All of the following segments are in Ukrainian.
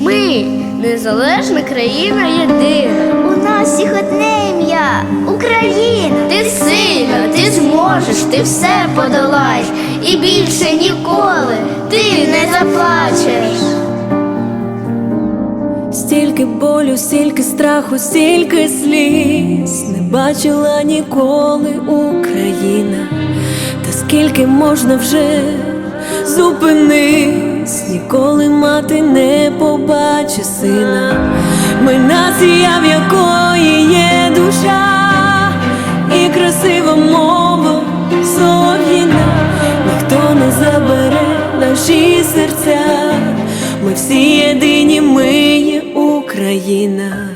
Ми незалежна країна єдина. У нас всіх одне ім'я Україна. Ти сильна, ти зможеш, ти все подолаєш, і більше ніколи ти не заплачеш. Стільки болю, стільки страху, стільки сліз не бачила ніколи Україна, та скільки можна вже зупинись, ніколи мати не побачить сина. Ми нація, в якої є душа і красива мова солов'їна, ніхто не забере наші серця. Ми всі єдині, ми є Україна.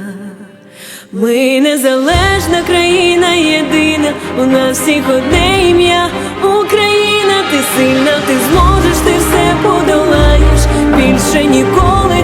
Ми незалежна країна єдина, у нас всіх одне ім'я Україна, ти сильна, Більше ніколи